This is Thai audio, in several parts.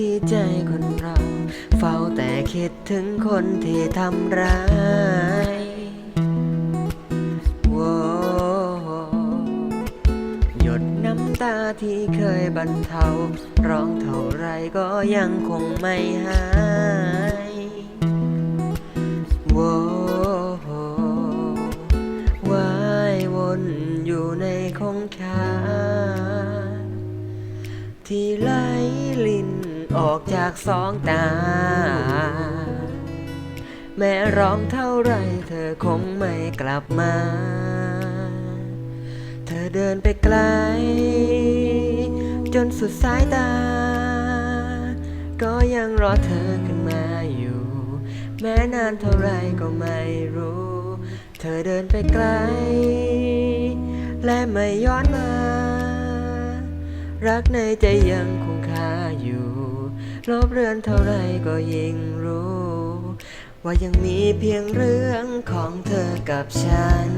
ที่ใจคนเรา เฝ้าแต่คิดถึงคนที่ทำร้ายโว้หยดน้ำตาที่เคยบรรเทา ร้องเท่าไรก็ยังคงไม่หายโว้วายวนอยู่ในคงคาที่ไหล ออกจากสองตา แม้ร้องเท่าไรเธอคงไม่กลับมา เธอเดินไปไกล จนสุดสายตา ก็ยังรอเธอขึ้นมาอยู่ แม้นานเท่าไรก็ไม่รู้ เธอเดินไปไกล และไม่ย้อนมา รักในใจยังคงคาอยู่ ลบเรือนเท่าไรก็ยิ่งรู้ ว่ายังมีเพียงเรื่องของเธอกับฉัน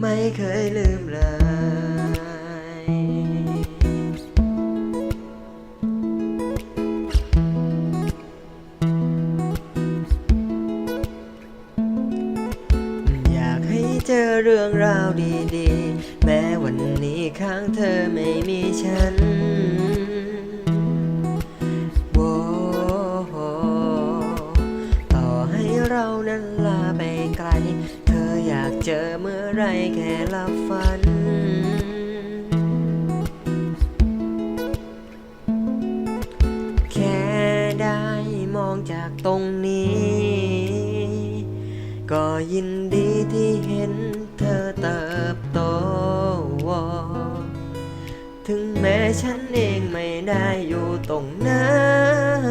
ไม่เคยลืมเลยอยากให้เจอเรื่องราวดีๆ แม้วันนี้ข้างเธอไม่มีฉัน ไรแค่หลับฝัน แค่ได้มองจากตรงนี้ ก็ยินดีที่เห็นเธอเติบโต ถึงแม้ฉันเองไม่ได้อยู่ตรงนั้น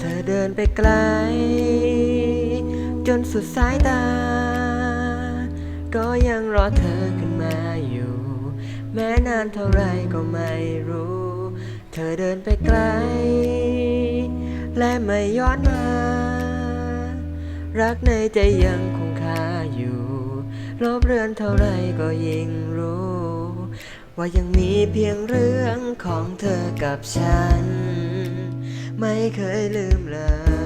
เธอเดินไปไกล จนสุดสายตา ก็ยังรอเธอขึ้นมาอยู่ แม้นานเท่าไรก็ไม่รู้ เธอเดินไปไกล และไม่ย้อนมา รักในใจยังคงคาอยู่ลบเรือนเท่าไรก็ยิ่งรู้ ว่ายังมีเพียงเรื่องของเธอกับฉัน ไม่เคยลืมเลย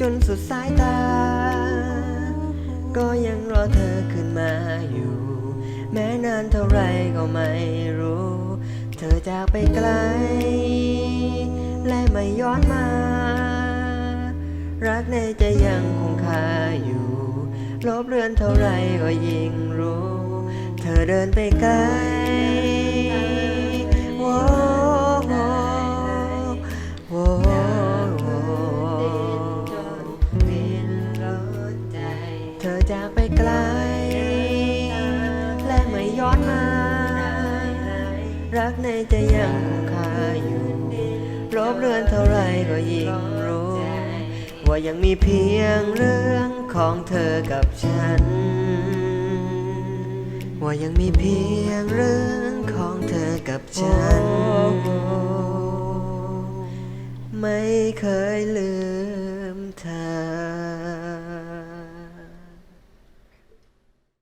จนสุดสายตา ก็ยังรอเธอขึ้นมาอยู่ แม้นานเท่าไรก็ไม่รู้ เธอจากไปไกล และไม่ย้อนมา รักในใจยังคงคาอยู่ ลบเลือนเท่าไรก็ยิ่งรู้ เธอเดินไปไกล จากไปไกล และไม่ย้อนมา รักในใจยังคงคาอยู่ลบเลือนเท่าไรก็ยิ่งรู้ ว่ายังมีเพียงเรื่องของเธอกับฉัน ว่ายังมีเพียงเรื่องของเธอกับฉัน ไม่เคยลืมเธอ